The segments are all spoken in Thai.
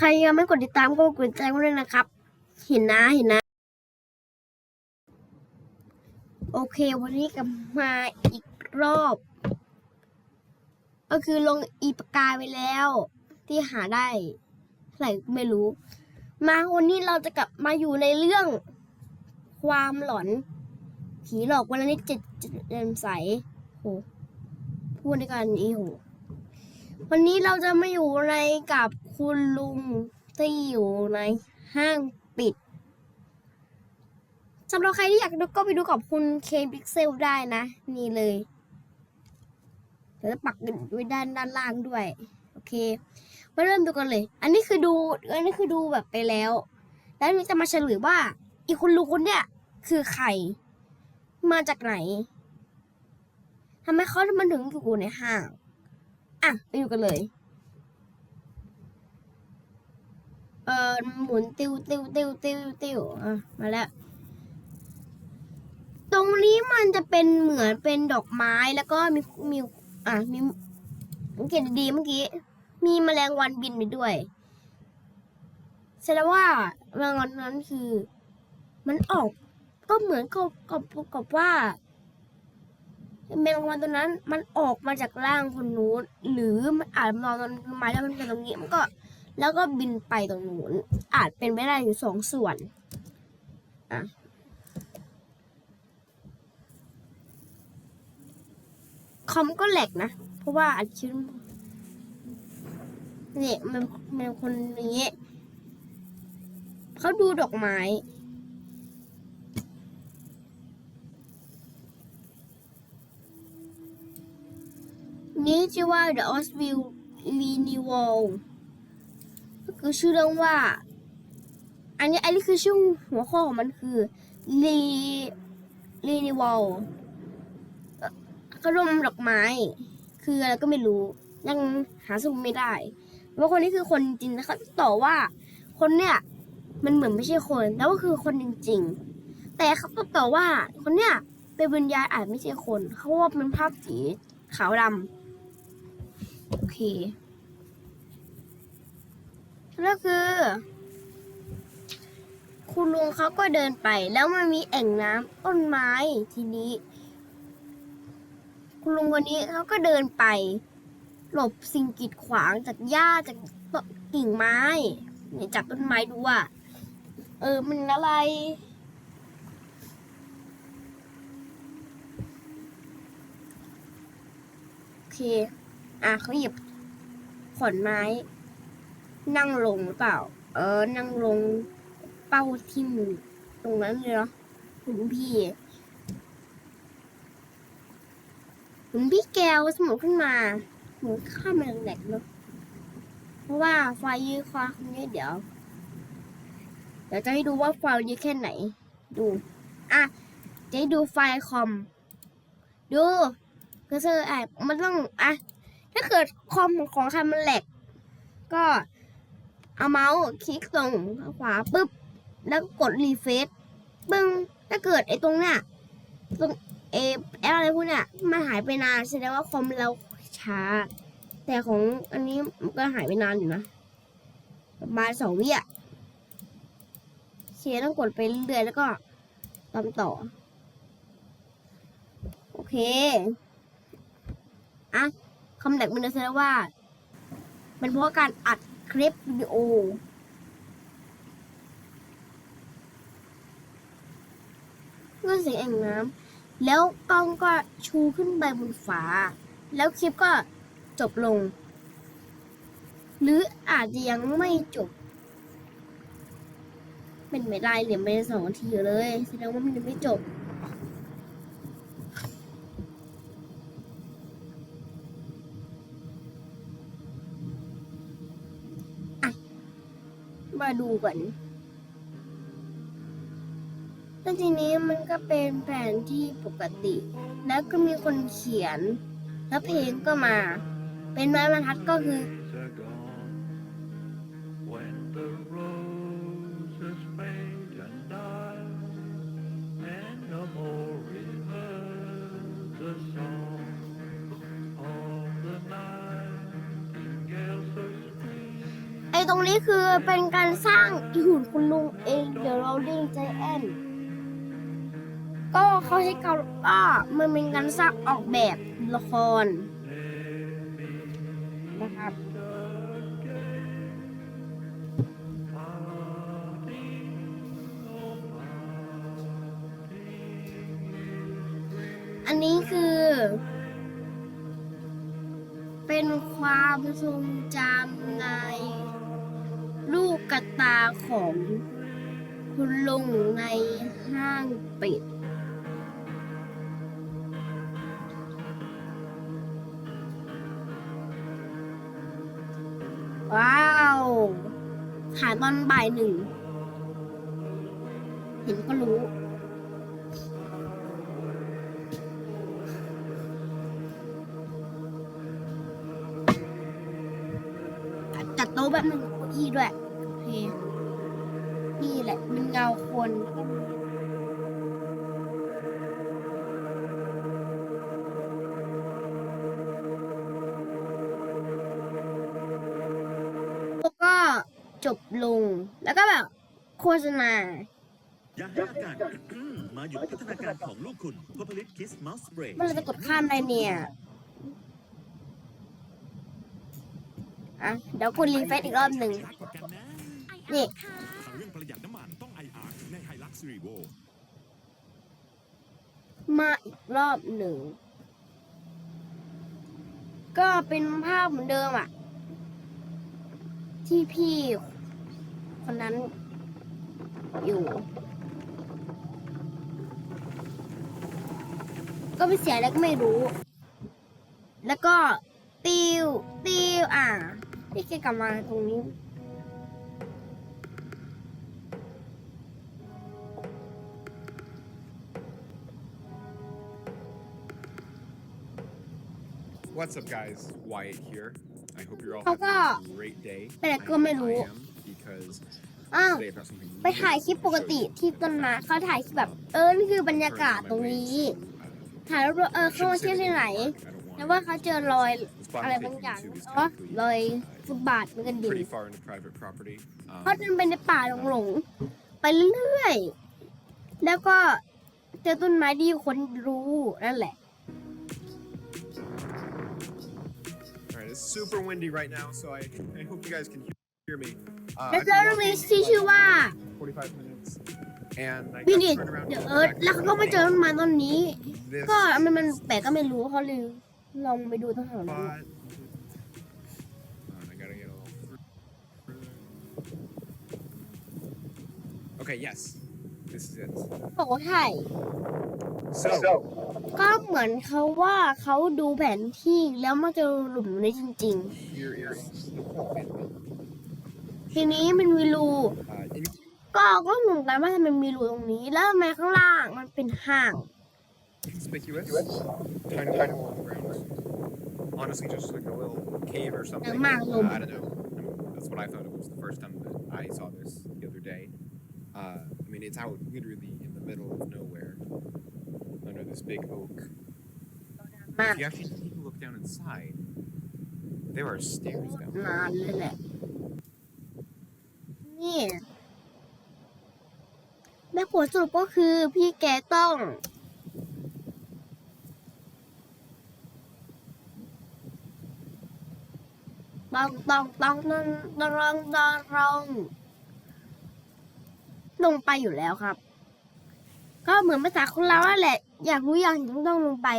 ใครยังไม่กดติดตามก็กดติดตามด้วยนะครับ เห็นนะเห็นนะ โอเค วันนี้กลับมาอีกรอบ ก็คือลงอีปากาไปแล้ว ที่หาได้เท่ไหร่ไม่รู้ มาวันนี้เราจะกลับมาอยู่ในเรื่องความหลอน ผีหลอกวันนิดเจ็ดเจ็มใสโหพูดในการนี้โหวันนี้เราจะมาอยู่ในกับ คุณลุงที่อยู่ในห้างปิดสำหรับใครที่อยากดูก็ไปดูกับคุณเคนพิกเซลได้นะ นี่เลยเดี๋ยวจะปักไว้ด้านด้านล่างด้วย โอเค มาเริ่มดูกันเลย อันนี้คือดู อันนี้คือดูแบบไปแล้ว แล้วนี่จะมาเฉลยว่า อีคุณลุงคนเนี้ยคือใคร มาจากไหนทำไมเขาถึงมันถึงอยู่ในห้าง อะ ไปดูกันเลย เออหมุนติวติวติวติวติวอะมาแล้ว ตรงนี้มันจะเป็นเหมือนเป็นดอกไม้แล้วก็มีมีอะมีสังเกตดีเมื่อกี้ มีแมลงวันบินไปด้วยแสดงว่าแมลงวันนั้นคือ มันออก ก็เหมือนกับกับกับว่าแมลงวันตัวนั้นมันออกมาจากร่างคนนู้นหรือมันอาจนอนต้นไม้แล้วมันเป็นตรงนี้มันก็ แล้วก็บินไปตรงนู้นอาจเป็นไปได้อยู่สองส่วนอะคอมก็แหลกนะ เพราะว่าอัดชิ้นนี่มันมันคนนี้เขาดูดอกไม้นี้ชื่อว่า The Osville Renewal คือชื่อเรื่องว่า อันนี้อันนี้คือชื่อหัวข้อของมันคือ Re Renewal เอ่อก็รมดอกไม้ คืออะไรก็ไม่รู้ ยังหาสมุดไม่ได้ว่าคนนี้คือคนจริงนะครับต่อว่า คนเนี่ย มันเหมือนไม่ใช่คนแต่ว่าคือคนจริง ๆ แต่เขาตอบต่อว่า คนเนี่ยเป็นวิญญาณอาจไม่ใช่คน เขาว่าเป็นภาพสีขาวดำโอเค แล้วคือ คุณลุงเขาก็เดินไปแล้วมันมีแอ่งน้ำต้นไม้ทีนี้ คุณลุงคนนี้เขาก็เดินไป หลบสิ่งกีดขวางจากหญ้าจากกิ่งไม้เนี่ยจากต้นไม้ดูว่าเออมันอะไรโอเค อะเขาหยิบขอนไม้ นั่งลงหรือเปล่า เออ นั่งลงเป้าทิ่มตรงนั้นเลยเนาะคุณพี่คุณพี่แก้วสมองขึ้นมาหนูข้ามมันแหลกเนาะเพราะว่าไฟยืดควาคนนี้เดี๋ยว เดี๋ยวจะให้ดูว่าไฟยืดแค่ไหน ดู อะ จะให้ดูไฟคอม ดูก็คืออะมันต้อง อะ ถ้าเกิดคอมของใครมันแหลก ก็ เอาเมาส์คลิกตรงขวาปุ๊บ แล้วกดรีเฟซปึ้งถ้าเกิดไอ้ตรงเนี้ยตรงเอแอปอะไรพวกเนี้ยมันหายไปนานแสดงว่าคอมเราช้า แต่ของอันนี้มันก็หายไปนานอยู่นะประมาณสองวิอะเคต้องกดไปเรื่อยๆแล้วก็ตามต่อ โอเค อะคำแหลกมันจะแสดงว่า เป็นเพราะการอัด คลิปวิดีโอเพื่อเสียงแอ่งน้ำแล้วกล้องก็ชูขึ้นไปบนฟ้าแล้วคลิปก็จบลง หรืออาจจะยังไม่จบ เป็นไม่ได้เหลือไม่ได้สองนาทีอยู่เลยแสดงว่ามันยังไม่จบ มาดูกันแล้วทีนี้มันก็เป็นแผนที่ปกติ แล้วก็มีคนเขียน แล้วเพลงก็มา เป็นไม้บรรทัดก็คือ ตรงนี้คือเป็นการสร้างหุ่นคุณลุงเอง เดี๋ยวเราเรียกใจแอนก็เขาใช้เกาก็มันเป็นการสร้างออกแบบละครนะครับ ว้าว ขายตอนบ่ายหนึ่ง เห็นก็รู้ จัดโต๊ะแบบหนึ่งเก้าอี้ด้วย โอเค นี่แหละ มันเงาคน แล้วก็แบบโฆษณาอย่าให้อากาศอืมมาหยุดพัฒนาการของลูกคุณพผลิตคิสมัสสเปรย์มันเราจะกดข้ามได้เนี่ยอะเดี๋ยวกดรีเฟซอีกรอบหนึ่งชัดกว่ากันนะนี่ทางเรื่องประหยัดน้ำมันต้อง IR ใน Hilux Revo มาอีกรอบหนึ่ง ก็เป็นภาพเหมือนเดิมอะ ที่พี่ คนนั้นอยู่ ก็เป็นเสียงแล้วก็ไม่รู้ แล้วก็ติวติวอะพี่แกกลับมาตรงนี้ What's up, guys? Wyatt here. I hope you're all How having a great day. แต่ก็ไม่รู้ I am because อ้าว today I've got something ไปถ่ายคลิปปกติที่ต้นไม้เขาถ่ายคลิปแบบ เออนี่คือบรรยากาศตรงนี้ ถ่ายแล้วเออเข้ามาเที่ยวที่ไหนแล้วว่าเขาเจอรอยอะไรบางอย่างอ๋อรอยฟุตบาทมันกันดิน pretty far into private property. Um, เขาเดินไปในป่าหลงๆไปเรื่อยๆแล้วก็เจอต้นไม้ที่คนรู้นั่นแหละ all right, it's super windy right now, so I, I hope you guys can hear me. Uh, แล้ว I've เจอ been ลิ walking สที่ชื่อว่า 45 minutes, and I วิ got นิต turned around เด to อะ the เอิร์ธ back แล้วเขาก็มาเจอต้นไม้ต้นนี้ This ก็มันมันแปลกก็ไม่รู้เขาเลยลองไปดูต้นหอม spot. Hold on, I gotta get a little further. Okay, yes, this is it. บอกว่าใช่ So, ก็เหมือนเขาว่าเขาดูแผนที่แล้วมาเจอหลุมนี้จริง here is the pulpit. ๆ ทีนี้มันมีรู Uh, in ก็ก็งงกันว่าทำไมมีรูตรงนี้ แล้วทำไมข้างล่างมันเป็นห่าง conspicuous, tiny little hole in the ground. Honestly, just like a little cave or something. Ang malum. Uh, I don't know. I mean, that's what I thought it was the first time that I saw this the other day. Uh, I mean, it's out literally in the middle of nowhere, under this big oak. มาก If you actually take a look down inside, there are stairs down นานเลย แหละนี่แม่ผลสรุปก็คือพี่แกต้อง ต้องต้องต้องต้องต้องต้องต้องลงไปอยู่แล้วครับ ก็เหมือนภาษาคนเราแหละ อยากรู้อยากเห็นต้องลงไป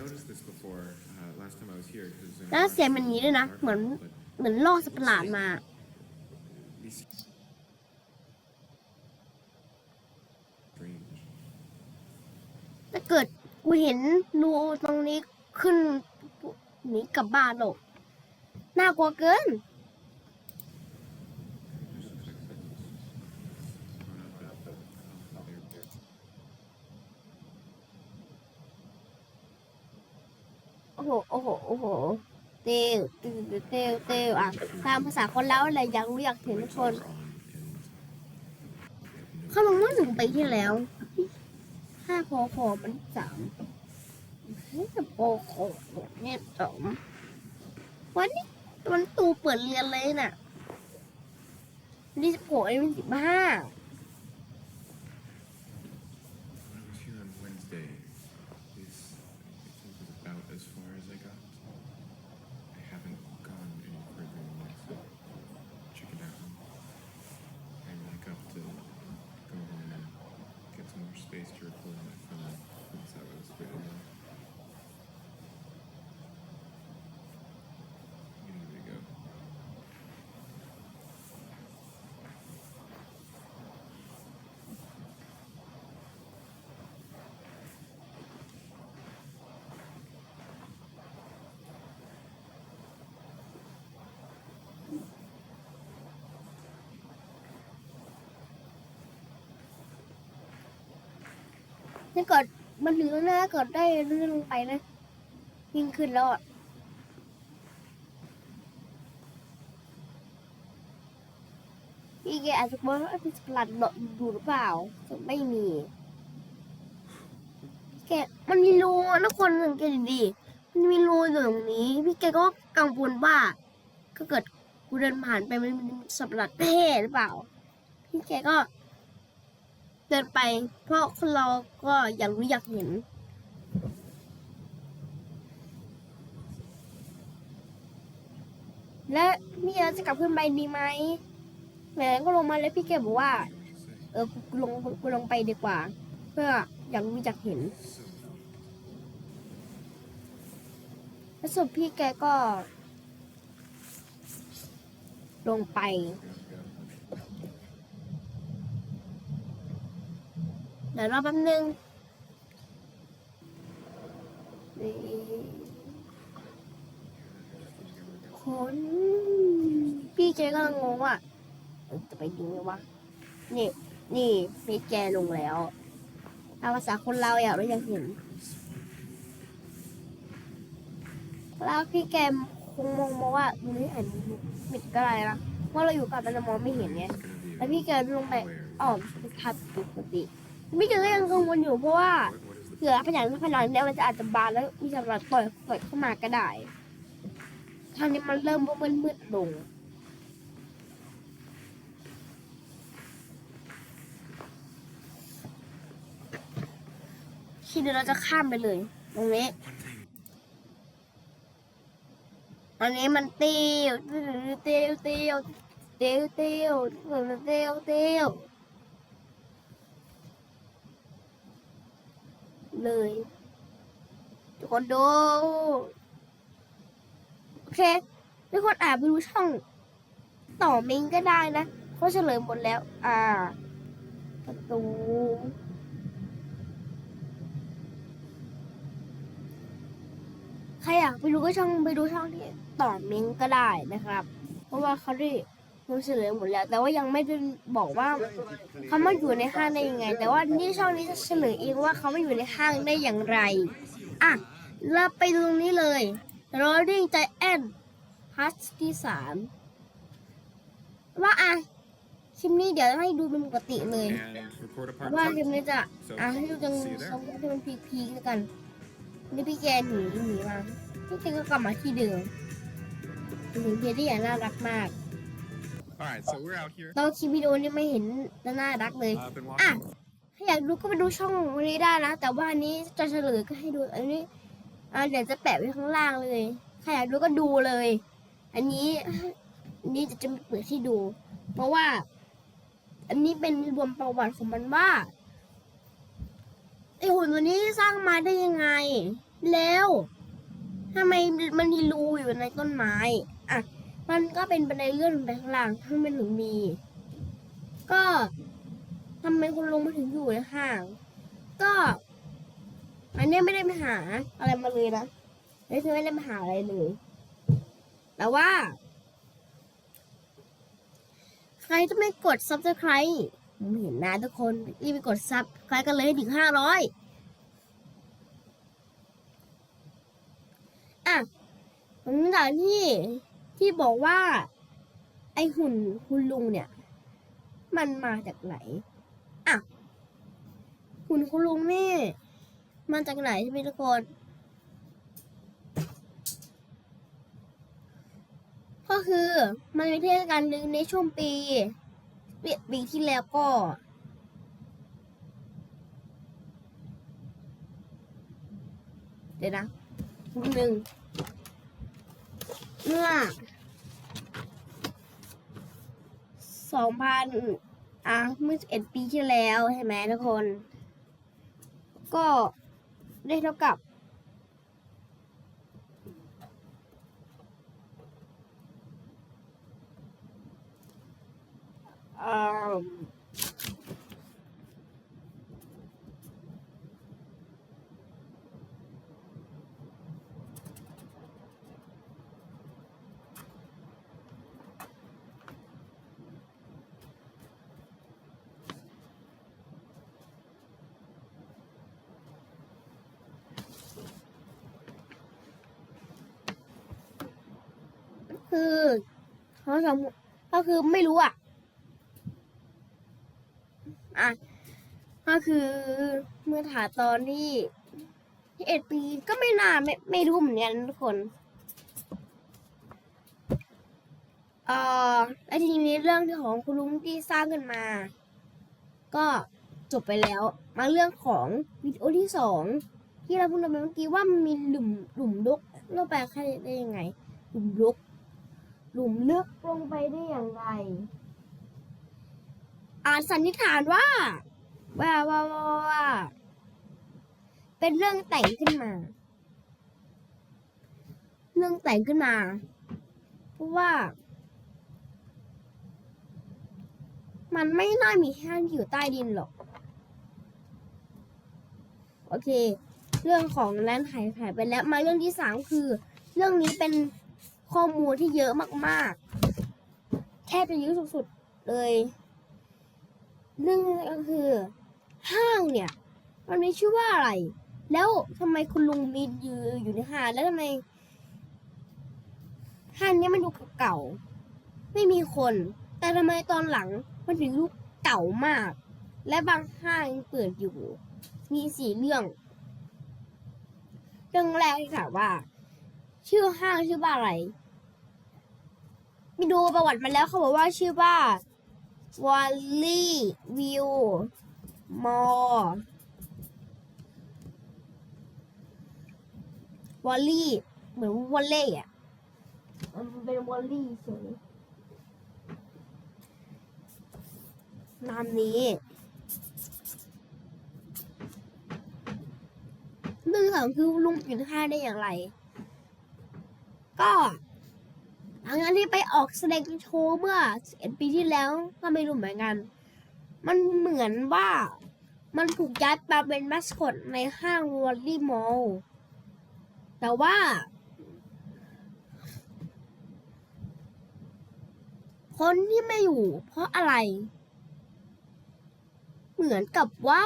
noticed this before uh, last time I was here. 'cause, uh, แล้วเสียงมันอย่างนี้ด้วยนะ เหมือน but เหมือนโลกสัตว์ประหลาดมา ถ้าเกิดกูเห็นรูตรงนี้ขึ้นหนีกลับบ้านหรอกน่ากลัวเกิน โอ้โห โอ้โห โอ้โห เตวเตวเตวเตวอะ ตามภาษาคนแล้วอะไรอยากรู้อยากเห็นทุกคน เขาลงเมื่อหนึ่งปีที่แล้ว ห้าพอพอมันสามห้าพอพอเนี่ยสองวันนี้มันตูเปิดเรียนเลยน่ะวันที่สิบหกไอ้เป็นสิบห้า When I was here on Wednesday, this I think was about as far as I got. I haven't gone any further than this. Check it out. I woke up to go home and get some more space to record on my phone since I was written in. Here we go. ถ้าเกิดมันถึงแล้วนะเกิดได้เลื่อนลงไปนะยิ่งขึ้นแล้วอะพี่แกอาจจะบอกว่าเป็นสลัดเดาะอยู่หรือเปล่าไม่มีแกมันมีรูอะคนสังเกตดีๆมันมีรูอยู่ตรงนี้ พี่แกก็กังวลว่าถ้าเกิดกูเดินผ่านไปมันเป็นสัตว์ประหลาดเท่หรือเปล่า พี่แกก็ เดินไป เพราะเราก็อยากรู้อยากเห็น และพี่เราจะกลับขึ้นไปดีไหมแหมก็ลงมาแล้วพี่แกบอกว่า เออลงลงไปดีกว่า เพื่ออยากรู้อยากเห็นแล้วสุดพี่แกก็ ลงไป เดี๋ยวรอแป๊บนึงนี่คนพี่เจก็งงว่าจะไปดีไหมวะนี่นี่พี่แกลงแล้วตามภาษาคนเราอยากรู้อยากเห็นแล้วพี่แกคงมองมาว่ามันไม่เห็นมิดก็อะไรนะเพราะเราอยู่กับมันจะมองไม่เห็นไงแล้วพี่แกลงไปอ๋อเป็นภาพปกติ พี่แกก็ยังกังวลอยู่เพราะว่าเผื่อพยานพยานเนี่ยมันจะอาจจะบานแล้วมีสำหรับต่อยต่อยเข้ามาก็ได้ทางนี้มันเริ่มมืดมืดๆลงทีเดียวเราจะข้ามไปเลย ตรงนี้อันนี้มันเตี้ยวเตี้ยวเตี้ยวเตี้ยวเตี้ยวเตี้ยวเตียวเตียว เลย ทุกคนดู โอเค ทุกคนอาจไปดูช่อง ต่อมิงก็ได้นะเขาเฉลยหมดแล้ว อ่า ประตู ใครอยากไปดูก็ช่องไปดูช่องที่ต่อมิงก็ได้นะครับ เพราะว่าเขาได้ มันเฉลยหมดแล้ว แต่ว่ายังไม่ได้บอกว่าเขามาอยู่ในห้างได้ยังไง แต่ว่านี่ช่องนี้จะเฉลยเองว่าเขามาอยู่ในห้างได้อย่างไรอะเราไปตรงนี้เลย Rolling Giant พัทที่สามว่าอะคลิปนี้เดี๋ยวให้ดูเป็นปกติเลย ว่าคลิปนี้จะอะให้ดูจังสองที่มันพีคๆกันนี่พี่แกหนีหนีมาพี่แกก็กลับมาที่เดิมเป็นสิ่งที่ที่น่ารักมาก All right, so we're out here. ตอนคลิปวิดีโอนี่ไม่เห็นจะน่ารักเลย Uh, been อะ walking. ถ้าอยากดูก็ไปดูช่องวันนี้ได้นะ แต่ว่าอันนี้จะเฉลยก็ให้ดู อันนี้อ่าเดี๋ยวจะแปะไว้ข้างล่างเลย ใครอยากดูก็ดูเลย อันนี้อันนี้จะจะเปิดให้ดู เพราะว่า อันนี้เป็นรวมประวัติของมันว่าไอหุ่นตัวนี้สร้างมาได้ยังไง แล้วทำไมมันมีรูอยู่ในต้นไม้ อะ มันก็เป็นบันไดเลื่อนไปข้างล่างถ้ามันถึงมี ก็ทำไมคุณลุงมาถึงอยู่ในห้าง ก็ อันเนี้ยไม่ได้มาหาอะไรมาเลยนะนี่คือไม่ได้มาหาอะไรเลย แต่ว่า ใครจะไม่กด subscribe ผมเห็นนะทุกคน รีบไปกด subscribe กันเลยถึงห้าร้อยอะผมจากที่ ที่บอกว่า ไอหุ่นคุณลุงเนี่ย มันมาจากไหนอะหุ่นคุณลุงนี่มาจากไหนใช่ไหมทุกคนก็คือมันมีเทศกาลหนึ่งในช่วงปีปีปีที่แล้วก็เดี๋ยวนะหนึ่ง เมื่อสองพันอะเมื่อสิบเอ็ดปีที่แล้วใช่ไหมทุกคน ก็ได้เท่ากับอ่อคือ เขาสมก็คือไม่รู้อะ อะ ก็คือเมื่อถ่ายตอนที่ที่เอ็ดปีก็ไม่น่าไม่ไม่รู้เหมือนกันทุกคนเอ่อและทีนี้เรื่องของคุณลุงที่สร้างขึ้นมา ก็จบไปแล้ว มาเรื่องของวิดีโอที่สองที่เราพูดไปเมื่อกี้ว่ามันมีหลุมหลุมลึกเราแปลค่ได้ยังไง หลุมลึก หลุมลึกลงไปได้อย่างไร อาจสันนิษฐานว่าว่าว่าว่าวาเป็นเรื่องแต่งขึ้นมา เรื่องแต่งขึ้นมา เพราะว่า มันไม่น่ามีแค่อยู่ใต้ดินหรอก โอเค เรื่องของนั้นหายหายไปแล้ว มาเรื่องที่สามคือ เรื่องนี้เป็น ข้อมูลที่เยอะมากๆ แทบจะเยอะสุดๆเลยเรื่องก็คือห้างเนี่ย มันมีชื่อว่าอะไร แล้วทำไมคุณลุงมียืนอยู่ในห้างแล้วทำไมห้างนี้มันดูเก่า ไม่มีคน แต่ทำไมตอนหลังมันถึงดูเก่ามาก และบางห้างยังเปิดอยู่ มีสี่เรื่อง เรื่องแรกที่ถามว่า ชื่อห้างชื่อว่าอะไรมีดูประวัติมาแล้วเขาบอกว่าชื่อว่าวอลลี่วิวมอวอลลี่เหมือนวอลเล่อะมันเป็นวอลลี่เฉยนามนี้เรื่องสองคือลุงอยู่ท่าได้อย่างไร ก็หลังจากที่ไปออกแสดงโชว์เมื่อ11ปีที่แล้วก็ไม่รู้เหมือนกัน มันเหมือนว่ามันถูกย้ายมาเป็นมัสคอตในห้างวอลลี่มอลล์แต่ว่า คนที่ไม่อยู่เพราะอะไร เหมือนกับว่า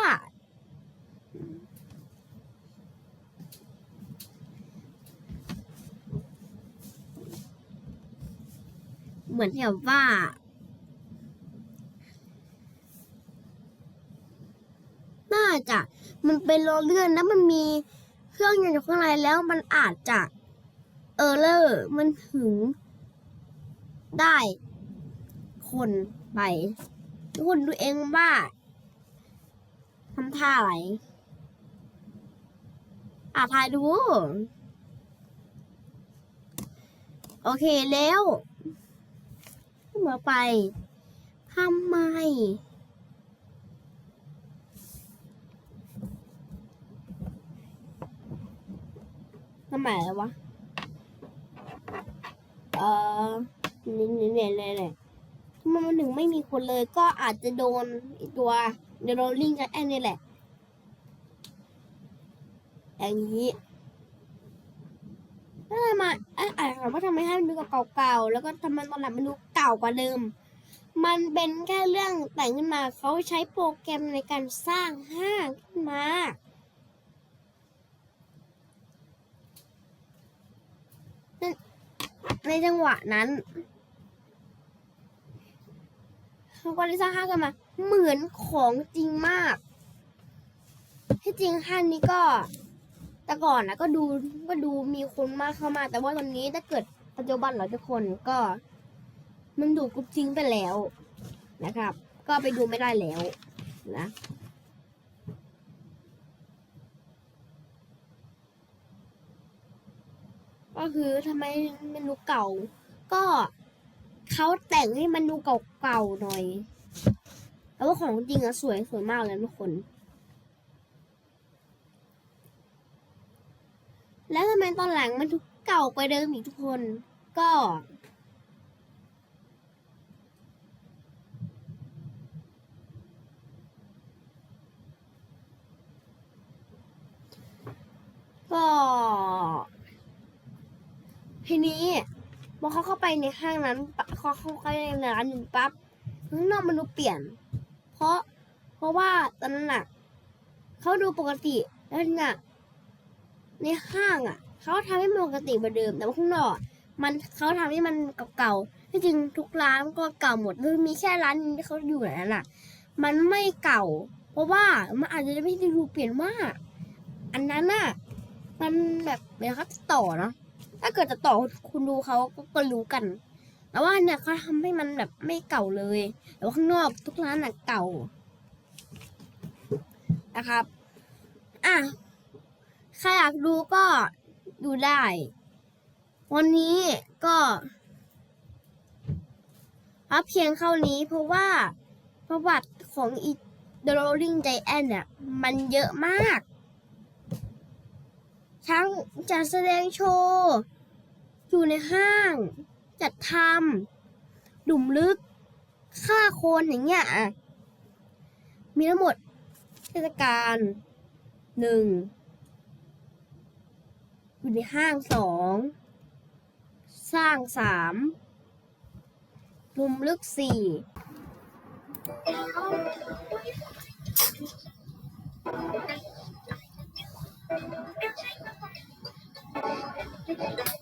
มือนกับว่า น่าจะมันเป็นโรลเลื่อนแล้วมันมีเครื่องยนต์อยู่ข้างในแล้วมันอาจจะเออเลอร์มันถึงได้คนไปทุกคนดูเองว่าทำท่าอะไรอะทายดู โอเคแล้ว มาไปทำไม ทำไมอะไรวะ เออนี่นี่นี่นี่นี่ทำไมมันถึงไม่มีคนเลย ก็อาจจะโดนตัวเดโรลลิงกันแอนนี่แหละอย่างนี้ แล้วทำไมอะอ่านถามว่าทำไมให้มันดูเก่าๆแล้วก็ทำไมตอนหลังมันดูเก่ากว่าเดิม มันเป็นแค่เรื่องแต่งขึ้นมาเขาใช้โปรแกรมในการสร้างห้างขึ้นมาในจังหวะนั้นเขาก็ได้สร้างห้างกันมา เหมือนของจริงมาก ที่จริงห้างนี้ก็ แต่ก่อนนะก็ดูก็ดูมีคนมากเข้ามา แต่ว่าตอนนี้ถ้าเกิดปัจจุบันเหรอทุกคนก็ มันดูกรุ๊ปจริงไปแล้วนะครับ ก็ไปดูไม่ได้แล้วนะก็คือทำไมเมนูเก่า ก็เขาแต่งให้มันดูเก่าๆหน่อยแต่ว่าของจริงอะสวยสวยมากเลยทุกคน แล้วทำไมตอนหลังมันทุกเก่ากว่าเดิมอีกทุกคน ก็ ก็ ทีนี้พอเขาเข้าไปในห้างนั้นเขาเข้าไปในร้านหนึ่งปั๊บข้างนอกมันดูเปลี่ยน เพราะเพราะว่าตอนนั้นน่ะเขาดูปกติแล้วเนี่ย ในห้างอะเขาทำให้มันปกติเหมือนเดิมแต่ว่าข้างนอกมันเขาทำให้มันเก่าๆที่จริงทุกร้านก็เก่าหมดมันมีแค่ร้านนึงที่เขาอยู่แบบนั้นน่ะ มันไม่เก่า เพราะว่ามันอาจจะไม่ได้ดูเปลี่ยนมาก อันนั้นน่ะมันแบบเดี๋ยวเขาจะต่อเนาะถ้าเกิดจะต่อคุณดูเขาก็ก็รู้กัน แต่ว่าเนี่ยเขาทำให้มันแบบไม่เก่าเลย แต่ว่าข้างนอกทุกร้านน่ะเก่านะครับ อะ ใครอยากดูก็ดูได้ วันนี้ก็พับเพียงเท่านี้เพราะว่าประวัติของอี The Rolling Giant เนี่ยมันเยอะมาก ทั้งจัดแสดงโชว์ อยู่ในห้าง จัดทำดุ่มลึก ฆ่าคนอย่างเงี้ยมีทั้งหมดเทศกาลหนึ่ง อยู่ในห้างสองสร้างสามดุ่มลึกสี่ Thank